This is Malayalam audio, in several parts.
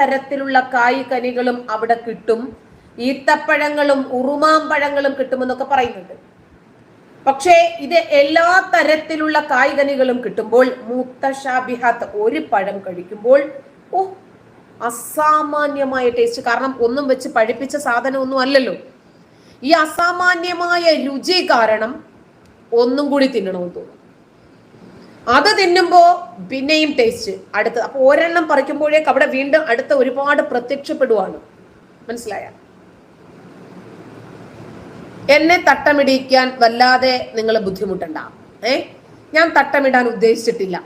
തരത്തിലുള്ള കായ്കനികളും അവിടെ കിട്ടും. ഈത്തപ്പഴങ്ങളും ഉറുമാമ്പഴങ്ങളും കിട്ടുമെന്നൊക്കെ പറയുന്നുണ്ട്. പക്ഷേ ഇത് എല്ലാ തരത്തിലുള്ള കായ്കനികളും കിട്ടുമ്പോൾ മൂത്തഷാബിഹാത്ത് ഒരു പഴം കഴിക്കുമ്പോൾ ഓ അസാമാന്യമായ ടേസ്റ്റ് കാരണം ഒന്നും വെച്ച് പഴിപ്പിച്ച സാധനം ഒന്നും അല്ലല്ലോ. ഈ അസാമാന്യമായ രുചി കാരണം ഒന്നും കൂടി തിന്നണമെന്ന് തോന്നും അത് തിന്നുമ്പോ പിന്നെയും ടേസ്റ്റ് അടുത്ത് അപ്പൊ ഒരെണ്ണം പറിക്കുമ്പോഴേക്ക് അവിടെ വീണ്ടും അടുത്ത ഒരുപാട് പ്രത്യക്ഷപ്പെടുവാണ്. മനസ്സിലായ? എന്നെ തട്ടമിടിക്കാൻ വല്ലാതെ നിങ്ങൾ ബുദ്ധിമുട്ടണ്ട. ഏ? ഞാൻ തട്ടമിടാൻ ഉദ്ദേശിച്ചിട്ടില്ല.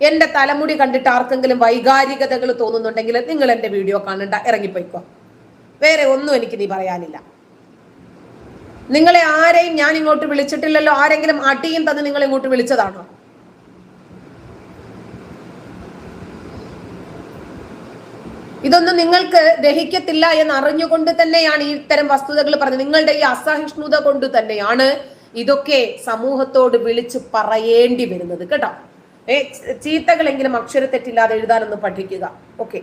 എന്റെ തലമുടി കണ്ടിട്ട് ആർക്കെങ്കിലും വൈകാരികതകൾ തോന്നുന്നുണ്ടെങ്കിൽ നിങ്ങൾ എന്റെ വീഡിയോ കാണണ്ട ഇറങ്ങിപ്പോയിക്കോ. വേറെ ഒന്നും എനിക്ക് നീ പറയാനില്ല. നിങ്ങളെ ആരെയും ഞാൻ ഇങ്ങോട്ട് വിളിച്ചിട്ടില്ലല്ലോ. ആരെങ്കിലും അടിയും തന്ന് നിങ്ങൾ ഇങ്ങോട്ട് വിളിച്ചതാണോ? ഇതൊന്നും നിങ്ങൾക്ക് ദഹിക്കത്തില്ല എന്ന് അറിഞ്ഞുകൊണ്ട് തന്നെയാണ് ഈ ഇത്തരം വസ്തുതകൾ പറഞ്ഞത്. നിങ്ങളുടെ ഈ അസഹിഷ്ണുത കൊണ്ട് തന്നെയാണ് ഇതൊക്കെ സമൂഹത്തോട് വിളിച്ച് പറയേണ്ടി വരുന്നത് കേട്ടോ. ഏ ചീത്തകളെങ്കിലും അക്ഷരത്തെറ്റില്ലാതെ എഴുതാനൊന്ന് പഠിക്കുക. ഓക്കെ.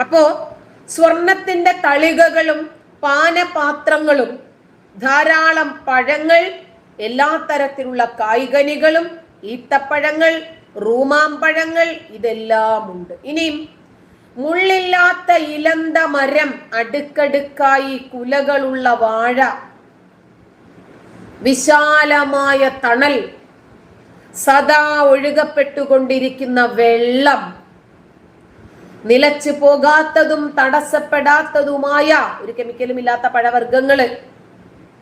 അപ്പോ സ്വർണത്തിന്റെ തളികകളും പാനപാത്രങ്ങളും ധാരാളം പഴങ്ങൾ എല്ലാ തരത്തിലുള്ള കായ്കനികളും ഈത്തപ്പഴങ്ങൾ റൂമാമ്പഴങ്ങൾ ഇതെല്ലാം ഉണ്ട്. ഇനിയും മുള്ളില്ലാത്ത ഇലന്ത മരം അടുക്കടുക്കായി കുലകളുള്ള വാഴ. വിശാലമായ തണൽ. സദാ ഒഴുകപ്പെട്ടുകൊണ്ടിരിക്കുന്ന വെള്ളം. നിലച്ചു പോകാത്തതും തടസ്സപ്പെടാത്തതുമായ ഒരു കെമിക്കലും ഇല്ലാത്ത പഴവർഗങ്ങൾ.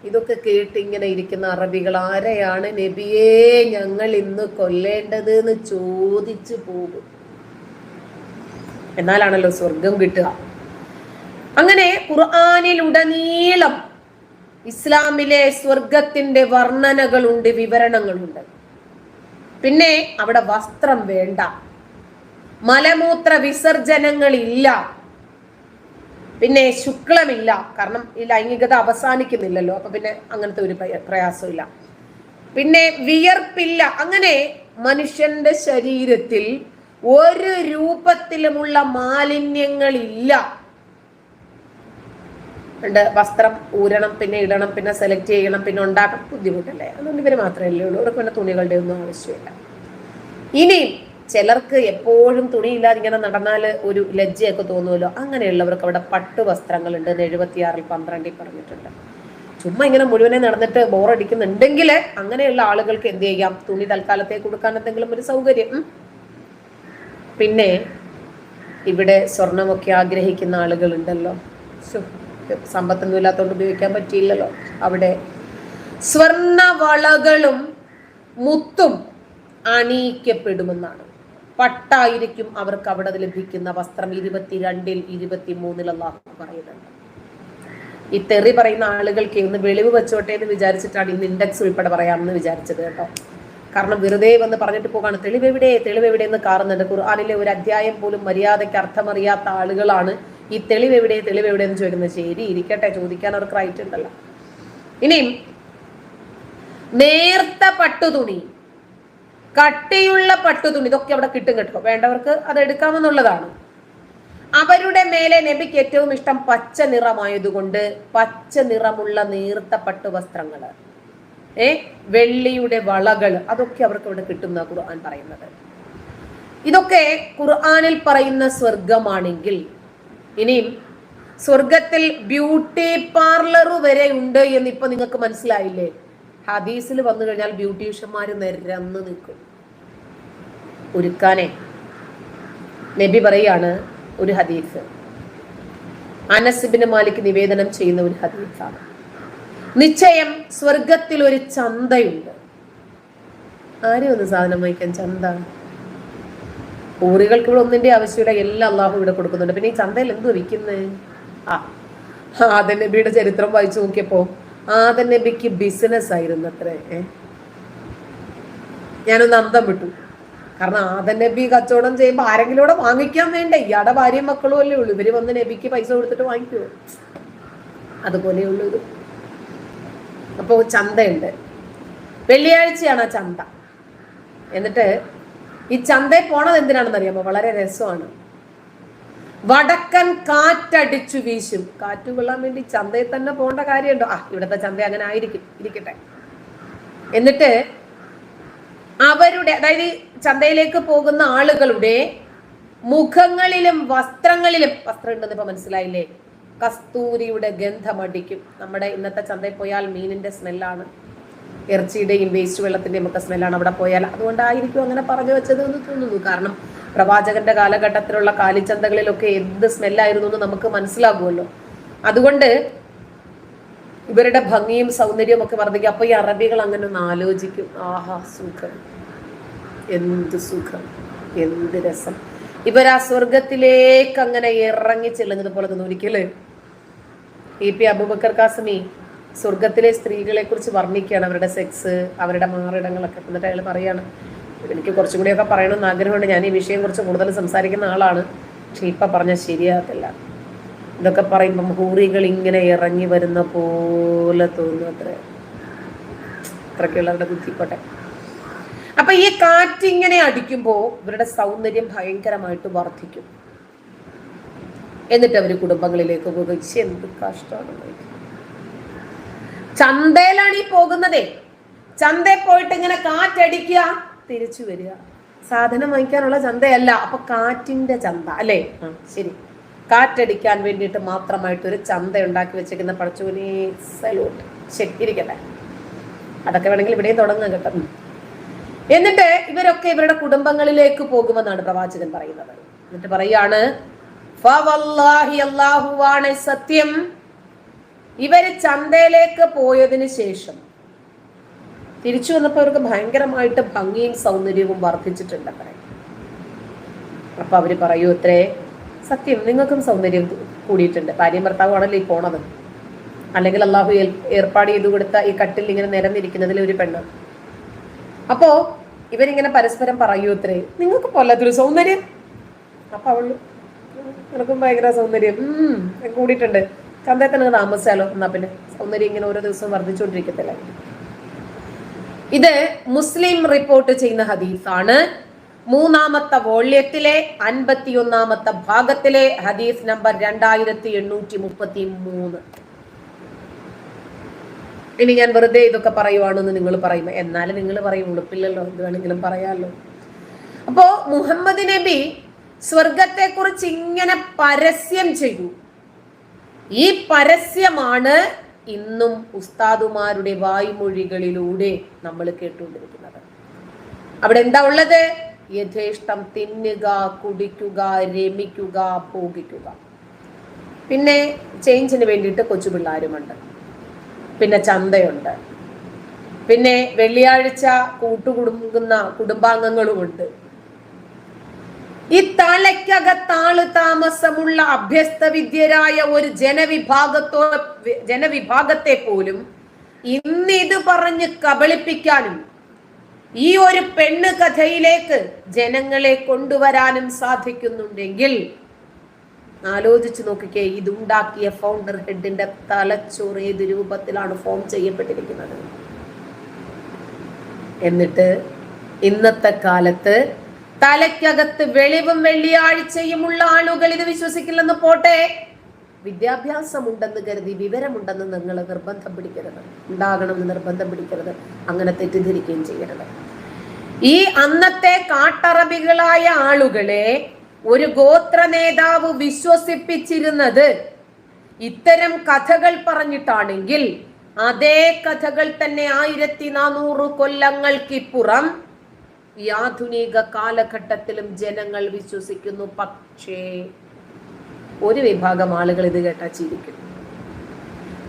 ഇതൊക്കെ കേട്ട് ഇങ്ങനെ ഇരിക്കുന്ന അറബികൾ ആരെയാണ് നബിയെ ഞങ്ങൾ ഇന്ന് കൊല്ലേണ്ടത് എന്ന് ചോദിച്ചു പോകും. എന്നാലാണല്ലോ സ്വർഗം കിട്ടുക. അങ്ങനെ ഖുർആാനിലുടനീളം ഇസ്ലാമിലെ സ്വർഗത്തിന്റെ വർണനകളുണ്ട് വിവരണങ്ങളുണ്ട്. പിന്നെ അവിടെ വസ്ത്രം വേണ്ട. മലമൂത്ര വിസർജനങ്ങളില്ല. പിന്നെ ശുക്ലമില്ല. കാരണം ഈ ലൈംഗികത അവസാനിക്കുന്നില്ലല്ലോ. അപ്പൊ പിന്നെ അങ്ങനത്തെ ഒരു പ്രയാസമില്ല. പിന്നെ വിയർപ്പില്ല. അങ്ങനെ മനുഷ്യന്റെ ശരീരത്തിൽ ഒരു രൂപത്തിലുമുള്ള മാലിന്യങ്ങളില്ല. ഉണ്ട് വസ്ത്രം ഊരണം പിന്നെ ഇടണം പിന്നെ സെലക്ട് ചെയ്യണം പിന്നെ ഉണ്ടാക്കണം. ബുദ്ധിമുട്ടല്ലേ? അതൊന്നും ഇവർ മാത്രമേ ഉള്ളൂ. അവർക്ക് പിന്നെ തുണികളുടെ ഒന്നും ആവശ്യമില്ല. ഇനിയും ചിലർക്ക് എപ്പോഴും തുണിയില്ലാതെ ഇങ്ങനെ നടന്നാൽ ഒരു ലജ്ജയൊക്കെ തോന്നുമല്ലോ. അങ്ങനെയുള്ളവർക്ക് അവിടെ പട്ട് വസ്ത്രങ്ങളുണ്ട് എന്ന് എഴുപത്തിയാറിൽ പന്ത്രണ്ടിൽ പറഞ്ഞിട്ടുണ്ട്. ചുമ്മാ ഇങ്ങനെ മുഴുവനെ നടന്നിട്ട് ബോറടിക്കുന്നുണ്ടെങ്കിൽ അങ്ങനെയുള്ള ആളുകൾക്ക് എന്ത് ചെയ്യാം? തുണി തൽക്കാലത്തേക്ക് കൊടുക്കാൻ എന്തെങ്കിലും ഒരു സൗകര്യം. പിന്നെ ഇവിടെ സ്വർണമൊക്കെ ആഗ്രഹിക്കുന്ന ആളുകളുണ്ടല്ലോ. സമ്പത്തൊന്നും ഇല്ലാത്തതുകൊണ്ട് ഉപയോഗിക്കാൻ പറ്റിയില്ലല്ലോ. അവിടെ സ്വർണ വളകളും മുത്തും അണിയിക്കപ്പെടുമെന്നാണ്. പട്ടായിരിക്കും അവർക്ക് അവിടെ ലഭിക്കുന്ന വസ്ത്രം ഇരുപത്തിരണ്ടിൽ ഇരുപത്തിമൂന്നിൽ അള്ളാഹു പറയുന്നുണ്ട് ഈ തെറി പറയുന്ന ആളുകൾക്ക് ഇന്ന് വെളിവ് വെച്ചോട്ടെ എന്ന് വിചാരിച്ചിട്ടാണ് ഇന്ന് ഇൻഡെക്സ് ഉൾപ്പെടെ പറയാമെന്ന് വിചാരിച്ചത് കേട്ടോ. കാരണം വെറുതെ വന്ന് പറഞ്ഞിട്ട് പോകാണ്. തെളിവെവിടെ? തെളിവെവിടെ എന്ന് കാണുന്നുണ്ട്. ഖുർആാനിലെ ഒരു അധ്യായം പോലും മര്യാദയ്ക്ക് അർത്ഥമറിയാത്ത ആളുകളാണ് ഈ തെളിവെവിടെ തെളിവെവിടെ എന്ന് ചോദിക്കുന്നത്. ശരി ഇരിക്കട്ടെ ചോദിക്കാൻ അവർക്ക് റൈറ്റ് ഉണ്ടല്ലോ. ഇനിയും നേർത്ത പട്ടുതുണി കട്ടിയുള്ള പട്ടുതുണി ഇതൊക്കെ അവിടെ കിട്ടും കേട്ടോ. വേണ്ടവർക്ക് അത് എടുക്കാമെന്നുള്ളതാണ്. അവരുടെ മേലെ നബിക്ക് ഏറ്റവും ഇഷ്ടം പച്ച നിറമായതുകൊണ്ട് പച്ച നിറമുള്ള നീർത്ത പട്ടുവസ്ത്രങ്ങൾ. ഏ? വെള്ളിയുടെ വളകൾ അതൊക്കെ അവർക്ക് അവിടെ കിട്ടുന്ന ഖുർആൻ പറയുന്നത്. ഇതൊക്കെ ഖുർആാനിൽ പറയുന്ന സ്വർഗമാണെങ്കിൽ ഇനിയും സ്വർഗത്തിൽ ബ്യൂട്ടി പാർലർ വരെ ഉണ്ട് എന്ന് ഇപ്പൊ നിങ്ങൾക്ക് മനസ്സിലായില്ലേ? ഹദീസിൽ വന്നു കഴിഞ്ഞാൽ ബ്യൂട്ടീഷ്യന്മാർ നിരന്ന് നിൽക്കും. ഒരുക്കാനെ നബി പറയാണ് ഒരു ഹദീസ്. അനസിബിന് മാലിക് നിവേദനം ചെയ്യുന്ന ഒരു ഹദീസാണ്. നിശ്ചയം സ്വർഗത്തിൽ ഒരു ചന്തയുണ്ട്. ആരും ഒന്ന് സാധനം വാങ്ങിക്കാൻ? ചന്ത. ഊറികൾക്ക് ഇവിടെ ഒന്നിന്റെ ആവശ്യമില്ല എല്ലാം അള്ളാഹു ഇവിടെ കൊടുക്കുന്നുണ്ട്. പിന്നെ ഈ ചന്തയിൽ എന്ത് വിൽക്കുന്നത് ആ ആദൻ നബിയുടെ ചരിത്രം വായിച്ചു നോക്കിയപ്പോ ആദൻ നബിക്ക് ബിസിനസ് ആയിരുന്നു അത്രേ ഞാനൊന്ന് അന്തം വിട്ടു. കാരണം ആദൻ നബി കച്ചവടം ചെയ്യുമ്പോൾ ആരെങ്കിലും ഇവിടെ വാങ്ങിക്കാൻ വേണ്ടേ? ഇയാടെ ഭാര്യയും മക്കളും അല്ലേ ഉള്ളൂ. ഇവർ വന്ന് നബിക്ക് പൈസ കൊടുത്തിട്ട് വാങ്ങിക്കുമോ അതുപോലെയുള്ളൂ ഇത് അപ്പോൾ ചന്തയുണ്ട്. വെള്ളിയാഴ്ചയാണ് ആ ചന്ത. എന്നിട്ട് ഈ ചന്തയിൽ പോണത് എന്തിനാണെന്ന് അറിയാമോ വളരെ രസമാണ്. വടക്കൻ കാറ്റടിച്ചു വീശും. കാറ്റ് കൊള്ളാൻ വേണ്ടി ചന്തയിൽ തന്നെ പോകേണ്ട കാര്യമുണ്ടോ? ആ ഇവിടുത്തെ ചന്ത അങ്ങനെ ആയിരിക്കും. ഇരിക്കട്ടെ. എന്നിട്ട് അവരുടെ അതായത് ചന്തയിലേക്ക് പോകുന്ന ആളുകളുടെ മുഖങ്ങളിലും വസ്ത്രങ്ങളിലും വസ്ത്രം ഉണ്ടെന്ന് ഇപ്പൊ മനസ്സിലായില്ലേ? കസ്തൂരിയുടെ ഗന്ധമടിക്കും. നമ്മുടെ ഇന്നത്തെ ചന്തയിൽ പോയാൽ മീനിന്റെ സ്മെല്ലാണ്. ഇറച്ചിയുടെയും വേസ്റ്റ് വെള്ളത്തിന്റെയും ഒക്കെ സ്മെല്ലാണ് അവിടെ പോയാൽ. അതുകൊണ്ടായിരിക്കും അങ്ങനെ പറഞ്ഞു വെച്ചത് എന്ന് തോന്നുന്നു. കാരണം പ്രവാചകന്റെ കാലഘട്ടത്തിലുള്ള കാലിച്ചന്തകളിലൊക്കെ എന്ത് സ്മെല്ലായിരുന്നു എന്ന് നമുക്ക് മനസ്സിലാകുമല്ലോ. അതുകൊണ്ട് ഇവരുടെ ഭംഗിയും സൗന്ദര്യവും ഒക്കെ വർദ്ധിക്കും. അപ്പൊ ഈ അറബികൾ അങ്ങനെ ഒന്ന് ആലോചിക്കും. ആഹാ സുഖം. എന്ത് സുഖം. എന്ത് രസം. ഇവരാ സ്വർഗത്തിലേക്ക് അങ്ങനെ ഇറങ്ങി ചെല്ലുന്നത് പോലെ തോന്നുന്നു. ഒരിക്കൽ ഇ പി അബൂബക്കർ കാസമി സ്വർഗത്തിലെ സ്ത്രീകളെ കുറിച്ച് വർണിക്കുകയാണ്. അവരുടെ സെക്സ് അവരുടെ മാറിടങ്ങളൊക്കെ എന്നിട്ട് അയാൾ പറയാണ്. എനിക്ക് കുറച്ചും കൂടിയൊക്കെ പറയണമെന്ന് ആഗ്രഹമുണ്ട്. ഞാൻ ഈ വിഷയം കുറിച്ച് കൂടുതൽ സംസാരിക്കുന്ന ആളാണ്. പക്ഷെ ഇപ്പൊ പറഞ്ഞാൽ ശരിയാകത്തില്ല. ഇതൊക്കെ പറയുമ്പം ഹൂറികൾ ഇങ്ങനെ ഇറങ്ങി വരുന്ന പോലെ തോന്നുന്നു അത്ര. അത്രയ്ക്കുള്ളവരുടെ ബുദ്ധിപ്പെട്ടെ അപ്പൊ ഈ കാറ്റിങ്ങനെ അടിക്കുമ്പോൾ ഇവരുടെ സൗന്ദര്യം ഭയങ്കരമായിട്ട് വർദ്ധിക്കും. എന്നിട്ട് അവർ കുടുംബങ്ങളിലേക്ക് ഉപയോഗിച്ച് എന്ത് കഷ്ടമാണ്. ചന്തയിലാണ് ഈ പോകുന്നതേ. ചന്തയിൽ പോയിട്ട് ഇങ്ങനെ കാറ്റടിക്കുക തിരിച്ചു വരിക. സാധനം വാങ്ങിക്കാനുള്ള ചന്തയല്ല അപ്പൊ കാറ്റിന്റെ ചന്ത അല്ലേ? ശരി. കാറ്റടിക്കാൻ വേണ്ടിയിട്ട് മാത്രമായിട്ട് ഒരു ചന്ത ഉണ്ടാക്കി വെച്ചേക്കുന്ന പടച്ചോനെ സലൂട്ട് ശരി ഇരിക്കട്ടെ. അതൊക്കെ വേണമെങ്കിൽ ഇവിടെയും തുടങ്ങാൻ കേട്ടോ. എന്നിട്ട് ഇവരൊക്കെ ഇവരുടെ കുടുംബങ്ങളിലേക്ക് പോകുമെന്നാണ് പ്രവാചകൻ പറയുന്നത്. എന്നിട്ട് പറയാണ് "ഫവല്ലാഹി അല്ലാഹുവാണ് സത്യം. ഇവർ ചന്തയിലേക്ക് പോയതിന് ശേഷം തിരിച്ചു വന്നപ്പോൾ അവർക്ക് ഭയങ്കരമായിട്ട് ഭംഗിയും സൗന്ദര്യവും വർദ്ധിച്ചിട്ടുണ്ട് അപ്പൊ അവർ പറയൂ ഇത്രേ സത്യം നിങ്ങൾക്കും സൗന്ദര്യം കൂടിയിട്ടുണ്ട്. ഭാര്യയും ഭർത്താവാണല്ലോ ഈ പോണത്. അല്ലെങ്കിൽ അള്ളാഹു ഏർപ്പാട് ചെയ്തു കൊടുത്ത ഈ കട്ടിൽ ഇങ്ങനെ നിരന്നിരിക്കുന്നതിൽ ഒരു പെണ്ണ്. അപ്പോ ഇവരിങ്ങനെ പരസ്പരം പറയൂ ഇത്രേ നിങ്ങൾക്ക് പോലത്തൊരു സൗന്ദര്യം. അപ്പൊ അവൾ നിനക്കും ഭയങ്കര സൗന്ദര്യം. കൂടിയിട്ടുണ്ട്. ചന്തയിൽ തന്നെ താമസിച്ചാലോ? എന്നാ പിന്നെ സൗന്ദര്യം ഇങ്ങനെ ഓരോ ദിവസവും വർദ്ധിച്ചുകൊണ്ടിരിക്കത്തില്ല? ഇത് മുസ്ലിം റിപ്പോർട്ട് ചെയ്യുന്ന ഹദീസാണ്. മൂന്നാമത്തെ വോള്യത്തിലെ അൻപത്തിയൊന്നാമത്തെ ഭാഗത്തിലെ ഹദീസ് നമ്പർ രണ്ടായിരത്തി എണ്ണൂറ്റി മുപ്പത്തി മൂന്ന് ഇനി ഞാൻ വെറുതെ ഇതൊക്കെ പറയുവാണെന്ന് നിങ്ങൾ പറയും. എന്നാലും നിങ്ങൾ പറയും ഉളുപ്പില്ലല്ലോ. എന്ത് വേണമെങ്കിലും പറയാമല്ലോ. അപ്പോ മുഹമ്മദ് നബി സ്വർഗത്തെ കുറിച്ച് ഇങ്ങനെ പരസ്യം ചെയ്തു ഈ പരസ്യമാണ് ഇന്നും ഉസ്താദുമാരുടെ വായ്മൊഴികളിലൂടെ നമ്മൾ കേട്ടുകൊണ്ടിരിക്കുന്നത്. അവിടെ എന്താ ഉള്ളത്? യഥേഷ്ടം തിന്നുക കുടിക്കുക രമിക്കുക ഭോഗിക്കുക. പിന്നെ ചേഞ്ചിന് വേണ്ടിയിട്ട് കൊച്ചു പിള്ളേരുമുണ്ട്. പിന്നെ ചന്തയുണ്ട്. പിന്നെ വെള്ളിയാഴ്ച കൂട്ടുകുടുങ്ങുന്ന കുടുംബാംഗങ്ങളുമുണ്ട്. ഈ തലയ്ക്കകത്താൾ താമസമുള്ള അഭ്യസ്ത വിദ്യരായ ഒരു ജനവിഭാഗത്തോ ജനവിഭാഗത്തെ പോലും ഇന്ന് ഇത് പറഞ്ഞ് കബളിപ്പിക്കാനും ഈ ഒരു പെണ്ണ് കഥയിലേക്ക് ജനങ്ങളെ കൊണ്ടുവരാനും സാധിക്കുന്നുണ്ടെങ്കിൽ ആലോചിച്ചു നോക്കിക്കേ ഇതുണ്ടാക്കിയ ഫൗണ്ടർ ഹെഡിന്റെ തലച്ചോറ് ഏത് രൂപത്തിലാണ് ഫോം ചെയ്യപ്പെട്ടിരിക്കുന്നത്? എന്നിട്ട് ഇന്നത്തെ കാലത്ത് തലയ്ക്കകത്ത് വെളിവും വെള്ളിയാഴ്ചയുമുള്ള ആളുകൾ ഇത് വിശ്വസിക്കില്ലെന്ന് പോട്ടെ? വിദ്യാഭ്യാസമുണ്ടെന്ന് കരുതി വിവരമുണ്ടെന്ന് നിങ്ങൾ നിർബന്ധം പിടിക്കരുത്. ഉണ്ടാകണമെന്ന് നിർബന്ധം പിടിക്കരുത്. അങ്ങനെ തെറ്റിദ്ധരിക്കുകയും ചെയ്യരുത്. ഈ അന്നത്തെ കാട്ടറബികളായ ആളുകളെ ഒരു ഗോത്ര നേതാവ് വിശ്വസിപ്പിച്ചിരുന്നത് ഇത്തരം കഥകൾ പറഞ്ഞിട്ടാണെങ്കിൽ അതേ കഥകൾ തന്നെ ആയിരത്തി നാനൂറ് കൊല്ലങ്ങൾക്കിപ്പുറം ഈ ആധുനിക കാലഘട്ടത്തിലും ജനങ്ങൾ വിശ്വസിക്കുന്നു. പക്ഷേ ഒരു വിഭാഗം ആളുകൾ ഇത് കേട്ടാ ചിരിക്കും.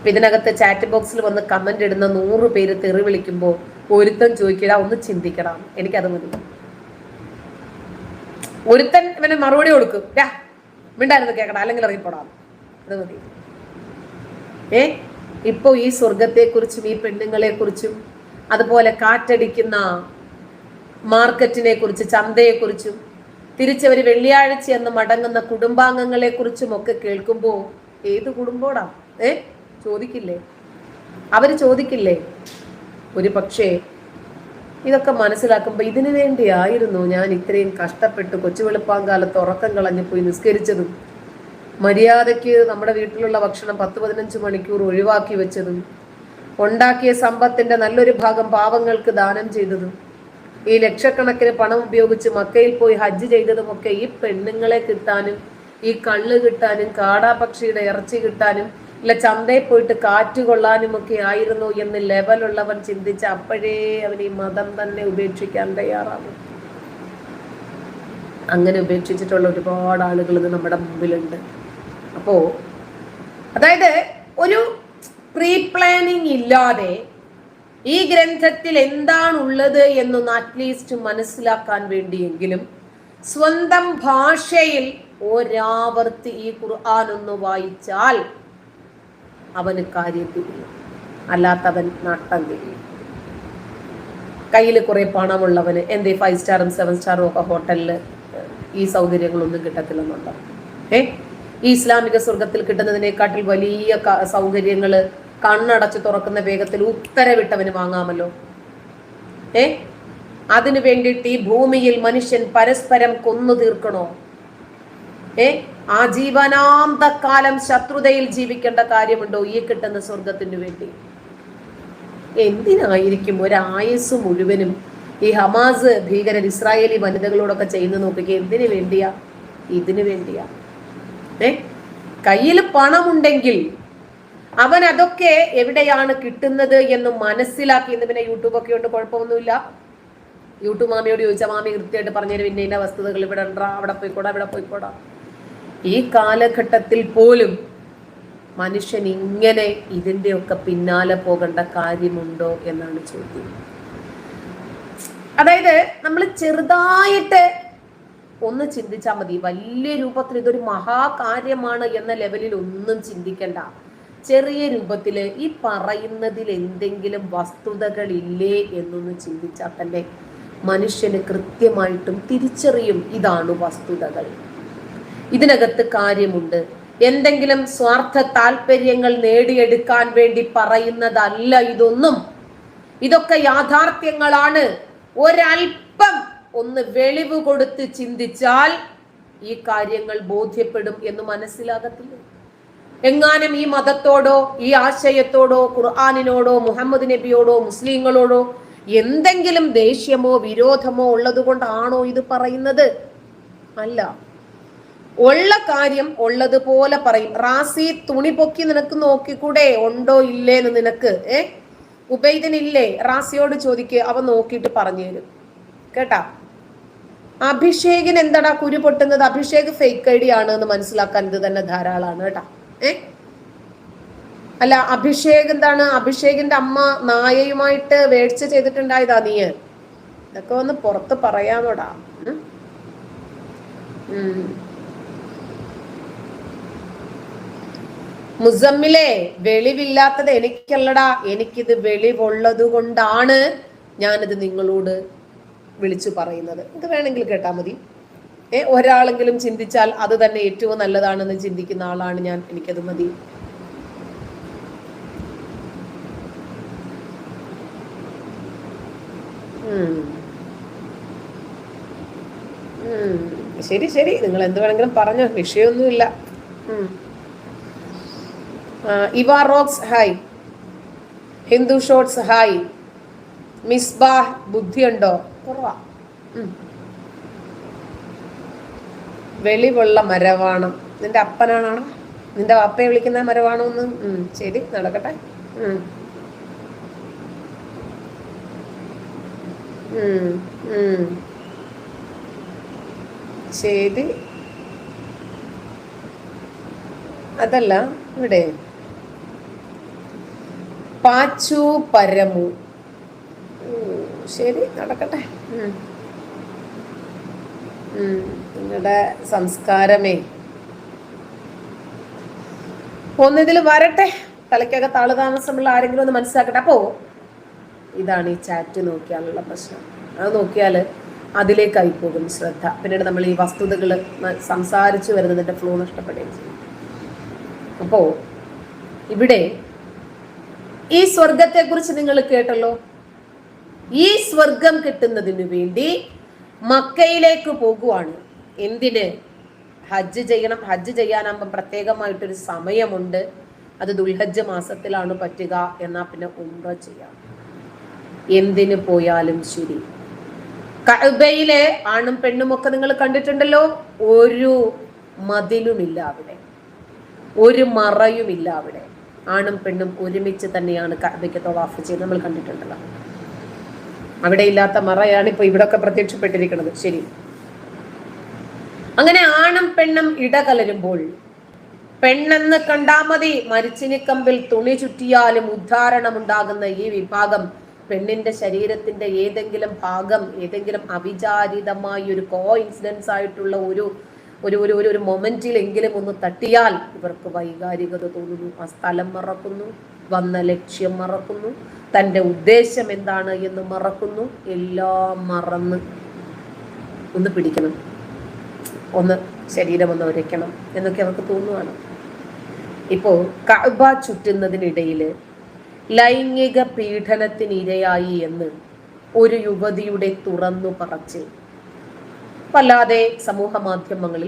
ഇതിനകത്ത് ചാറ്റ് ബോക്സിൽ വന്ന് കമന്റ് ഇടുന്ന നൂറ് പേര് തെറി വിളിക്കുമ്പോൾ ഒരുത്തൻ ചോദിക്കടാ ഒന്ന് ചിന്തിക്കടാ. എനിക്കത് മതി. ഒരുത്തൻ ഇവന് മറുപടി കൊടുക്കും. രാ മിണ്ടായിരുന്നു കേക്കടാ അല്ലെങ്കിൽ ഇറങ്ങിപ്പോടാം. അത് മതി. ഏ? ഇപ്പൊ ഈ സ്വർഗത്തെ കുറിച്ചും ഈ പെണ്ണുങ്ങളെ കുറിച്ചും അതുപോലെ കാറ്റടിക്കുന്ന മാർക്കറ്റിനെ കുറിച്ച് ചന്തയെ കുറിച്ചും തിരിച്ചവര് വെള്ളിയാഴ്ച എന്ന് മടങ്ങുന്ന കുടുംബാംഗങ്ങളെ കുറിച്ചും ഒക്കെ കേൾക്കുമ്പോൾ ഏത് കുടുംബോടാ? ഏ? ചോദിക്കില്ലേ? അവർ ചോദിക്കില്ലേ? ഒരു പക്ഷേ ഇതൊക്കെ മനസ്സിലാക്കുമ്പോൾ ഇതിനു വേണ്ടിയായിരുന്നു ഞാൻ ഇത്രയും കഷ്ടപ്പെട്ട് കൊച്ചു വെളുപ്പാങ്കാലത്ത് ഉറക്കം കളഞ്ഞു പോയി നിസ്കരിച്ചതും മര്യാദയ്ക്ക് നമ്മുടെ വീട്ടിലുള്ള ഭക്ഷണം പത്ത് പതിനഞ്ച് മണിക്കൂർ ഒഴിവാക്കി വെച്ചതും ഉണ്ടാക്കിയ സമ്പത്തിന്റെ നല്ലൊരു ഭാഗം പാവങ്ങൾക്ക് ദാനം ചെയ്തതും ഈ ലക്ഷക്കണക്കിന് പണം ഉപയോഗിച്ച് മക്കയിൽ പോയി ഹജ്ജ് ചെയ്തതുമൊക്കെ ഈ പെണ്ണുങ്ങളെ കിട്ടാനും ഈ കള്ള് കിട്ടാനും കാടാപക്ഷിയുടെ ഇറച്ചി കിട്ടാനും ഇല്ല ചന്തയിൽ പോയിട്ട് കാറ്റ് കൊള്ളാനും ഒക്കെ ആയിരുന്നു എന്ന് ലെവലുള്ളവൻ ചിന്തിച്ച അപ്പോഴേ അവൻ ഈ മതം തന്നെ ഉപേക്ഷിക്കാൻ തയ്യാറാകും അങ്ങനെ ഉപേക്ഷിച്ചിട്ടുള്ള ഒരുപാട് ആളുകൾ ഇത് നമ്മുടെ മുമ്പിലുണ്ട്. അപ്പോ അതായത് ഒരു പ്രീ പ്ലാനിങ് ഇല്ലാതെ ഈ ഗ്രന്ഥത്തിൽ എന്താണുള്ളത് എന്നൊന്ന് അറ്റ്ലീസ്റ്റ് മനസ്സിലാക്കാൻ വേണ്ടിയെങ്കിലും സ്വന്തം ഭാഷയിൽ ഒരാവർത്തി ഈ ഖുർആൻ ഒന്ന് വായിച്ചാൽ അവന് കാര്യം തിരിയും അല്ലാത്തവൻ നട്ടം തിരിയും. കയ്യിൽ കുറെ പണമുള്ളവന് എന്തേ ഫൈവ് സ്റ്റാറും സെവൻ സ്റ്റാറും ഒക്കെ ഹോട്ടലിൽ ഈ സൗകര്യങ്ങളൊന്നും കിട്ടത്തില്ലെന്നുണ്ടോ? ഏ? ഈ ഇസ്ലാമിക സ്വർഗത്തിൽ കിട്ടുന്നതിനേക്കാട്ടിൽ വലിയ സൗകര്യങ്ങൾ കണ്ണടച്ച് തുറക്കുന്ന വേഗത്തിൽ ഉത്തരവിട്ടവന് വാങ്ങാമല്ലോ. ഏ? അതിനു വേണ്ടിയിട്ട് ഈ ഭൂമിയിൽ മനുഷ്യൻ പരസ്പരം കൊന്നു തീർക്കണോ? ഏ? ആ ജീവനാന്തകാലം ശത്രുതയിൽ ജീവിക്കേണ്ട കാര്യമുണ്ടോ ഈ കിട്ടുന്ന സ്വർഗത്തിന് വേണ്ടി? എന്തിനായിരിക്കും ഒരായുസ് മുഴുവനും ഈ ഹമാസ് ഭീകരർ ഇസ്രായേലി വനിതകളോടൊക്കെ ചെയ്യുന്ന നോക്കുക എന്തിനു വേണ്ടിയാ? ഇതിനു വേണ്ടിയാ. ഏ? കയ്യിൽ പണമുണ്ടെങ്കിൽ അവൻ അതൊക്കെ എവിടെയാണ് കിട്ടുന്നത് എന്ന് മനസ്സിലാക്കി ഇന്ന് പിന്നെ യൂട്യൂബ് ഒക്കെ ഉണ്ട് കുഴപ്പമൊന്നുമില്ല. യൂട്യൂബ് മാമിയോട് ചോദിച്ചാൽ മാമി കൃത്യമായിട്ട് പറഞ്ഞുതരും പിന്നെ ഇന്ന വസ്തുതകൾ ഇവിടെ ഉണ്ടാ? അവിടെ പോയിക്കോടാ ഇവിടെ പോയിക്കോടാ. ഈ കാലഘട്ടത്തിൽ പോലും മനുഷ്യൻ ഇങ്ങനെ ഇതിന്റെയൊക്കെ പിന്നാലെ പോകേണ്ട കാര്യമുണ്ടോ എന്നാണ് ചോദ്യം. അതായത് നമ്മൾ ചെറുതായിട്ട് ഒന്ന് ചിന്തിച്ചാൽ മതി. വലിയ രൂപത്തിൽ ഇതൊരു മഹാകാര്യമാണ് എന്ന ലെവലിൽ ഒന്നും ചിന്തിക്കണ്ട. ചെറിയ രൂപത്തിൽ ഈ പറയുന്നതിൽ എന്തെങ്കിലും വസ്തുതകളില്ലേ എന്നൊന്ന് ചിന്തിച്ചാൽ തന്നെ മനുഷ്യന് കൃത്യമായിട്ടും തിരിച്ചറിയും ഇതാണ് വസ്തുതകൾ. ഇതിനകത്ത് കാര്യമുണ്ട്. എന്തെങ്കിലും സ്വാർത്ഥ താല്പര്യങ്ങൾ നേടിയെടുക്കാൻ വേണ്ടി പറയുന്നതല്ല ഇതൊന്നും. ഇതൊക്കെ യാഥാർത്ഥ്യങ്ങളാണ്. ഒരൽപ്പം ഒന്ന് വെളിവ് കൊടുത്ത് ചിന്തിച്ചാൽ ഈ കാര്യങ്ങൾ ബോധ്യപ്പെടും എന്ന് മനസ്സിലാകത്തില്ല. എങ്ങാനും ഈ മതത്തോടോ ഈ ആശയത്തോടോ ഖുർആാനിനോടോ മുഹമ്മദ് നബിയോടോ മുസ്ലിങ്ങളോടോ എന്തെങ്കിലും ദേഷ്യമോ വിരോധമോ ഉള്ളത് കൊണ്ടാണോ ഇത് പറയുന്നത്? അല്ല. ഉള്ള കാര്യം ഉള്ളതുപോലെ പറയും. റാസി തുണി പൊക്കി നിനക്ക് നോക്കിക്കൂടെ? ഉണ്ടോ ഇല്ലേന്ന് നിനക്ക്? ഏ? ഉബൈദനില്ലേ റാസിയോട് ചോദിക്കുക അവ നോക്കിയിട്ട് പറഞ്ഞു തരും കേട്ടാ? അഭിഷേകിന് എന്താടാ കുരു പൊട്ടുന്നത്? അഭിഷേക് ഫേക്ക് ഐ ഡി ആണ് എന്ന് മനസ്സിലാക്കാൻ ഇത് തന്നെ ധാരാളമാണ് കേട്ടാ. ഏ? അല്ല അഭിഷേക് എന്താണ്? അഭിഷേകിന്റെ അമ്മ നായയുമായിട്ട് വേഴ്ച ചെയ്തിട്ടുണ്ടായതാ നീ. ഇതൊക്കെ ഒന്ന് പുറത്ത് പറയാമോടാ. മുസമ്മിലെ വെളിവില്ലാത്തത് എനിക്കല്ലടാ. എനിക്കിത് വെളിവുള്ളത് കൊണ്ടാണ് ഞാനിത് നിങ്ങളോട് വിളിച്ചു പറയുന്നത്. ഇത് വേണമെങ്കിൽ കേട്ടാ മതി. ഒരാളെങ്കിലും ചിന്തിച്ചാൽ അത് തന്നെ ഏറ്റവും നല്ലതാണെന്ന് ചിന്തിക്കുന്ന ആളാണ് ഞാൻ. എനിക്കത് മതി. ശരി ശരി. നിങ്ങൾ എന്ത് വേണമെങ്കിലും പറഞ്ഞോ. വിഷയമൊന്നുമില്ല. Eva rocks hi. Hindu shorts hi. Misbah ബുദ്ധിയുണ്ടോ? കുറവാ. വെളിവുള്ള മരവാണം. നിന്റെ അപ്പനാണോ നിന്റെ അപ്പയെ വിളിക്കുന്ന മരവാണോ എന്ന് ശരി നടക്കട്ടെ. ശരി. അതല്ല ഇവിടെ. പാച്ചു പരമു. ശരി നടക്കട്ടെ. നിങ്ങളുടെ സംസ്കാരമേ. ഒന്നിതിൽ വരട്ടെ. തലയ്ക്കകത്ത് ആൾ താമസമുള്ള ആരെങ്കിലും ഒന്ന് മനസ്സിലാക്കട്ടെ. അപ്പോ ഇതാണ് ഈ ചാറ്റ് നോക്കിയാലുള്ള പ്രശ്നം. അത് നോക്കിയാൽ അതിലേക്കായി പോകും ശ്രദ്ധ. പിന്നീട് നമ്മൾ ഈ വസ്തുതകൾ സംസാരിച്ചു വരുന്നതിന്റെ ഫ്ലോ നഷ്ടപ്പെടുകയും ചെയ്യും. അപ്പോ ഇവിടെ ഈ സ്വർഗത്തെക്കുറിച്ച് നിങ്ങൾ കേട്ടല്ലോ? ഈ സ്വർഗം കിട്ടുന്നതിന് വേണ്ടി മക്കയിലേക്ക് പോകുവാണ്. എന്തിന്? ഹജ്ജ് ചെയ്യണം. ഹജ്ജ് ചെയ്യാനാകുമ്പം പ്രത്യേകമായിട്ടൊരു സമയമുണ്ട്. അത് ദുൽഹജ്ജ് മാസത്തിലാണ് പറ്റുക എന്നാ പിന്നെ ഉംറ ചെയ്യാം. എന്തിന് പോയാലും ശരി. കഅബയിലെ ആണും പെണ്ണും ഒക്കെ നിങ്ങൾ കണ്ടിട്ടുണ്ടല്ലോ? ഒരു മതിലുമില്ല അവിടെ. ഒരു മറയുമില്ല അവിടെ. ആണും പെണ്ണും ഒരുമിച്ച് തന്നെയാണ് കഅബയ്ക്ക് തവാഫ് ചെയ്ത് നമ്മൾ കണ്ടിട്ടുണ്ടല്ലോ. അവിടെ ഇല്ലാത്ത മറയാണ് ഇപ്പൊ ഇവിടൊക്കെ പ്രത്യക്ഷപ്പെട്ടിരിക്കുന്നത്. ശരി. അങ്ങനെ ആണും പെണ്ണും ഇടകലരുമ്പോൾ പെണ്ണെന്ന് കണ്ടാ മതി. മരിച്ചിനിക്കമ്പിൽ തുണി ചുറ്റിയാലും ഉദ്ധാരണമുണ്ടാകുന്ന ഈ വിഭാഗം പെണ്ണിന്റെ ശരീരത്തിന്റെ ഏതെങ്കിലും ഭാഗം ഏതെങ്കിലും അവിചാരിതമായ ഒരു കോ ഇൻസിഡൻസ് ആയിട്ടുള്ള ഒരു ഒരു ഒരു ഒരു ഒരു മൊമെന്റിലെങ്കിലും ഒന്ന് തട്ടിയാൽ ഇവർക്ക് വൈകാരികത തോന്നുന്നു. ആ സ്ഥലം മറക്കുന്നു. വന്ന ലക്ഷ്യം മറക്കുന്നു. തന്റെ ഉദ്ദേശം എന്താണ് എന്ന് മറക്കുന്നു. എല്ലാം മറന്ന് ഒന്ന് പിടിക്കണം. ഒന്ന് ശരീരം ഒന്ന് ഉരയ്ക്കണം എന്നൊക്കെ അവർക്ക് തോന്നുവാണ്. ഇപ്പോൾ കഅബ ചുറ്റുന്നതിനിടയിൽ ലൈംഗിക പീഡനത്തിനിരയായി എന്ന് ഒരു യുവതിയുടെ തുറന്നു പറച്ചിൽ. വല്ലാതെ സമൂഹ മാധ്യമങ്ങളിൽ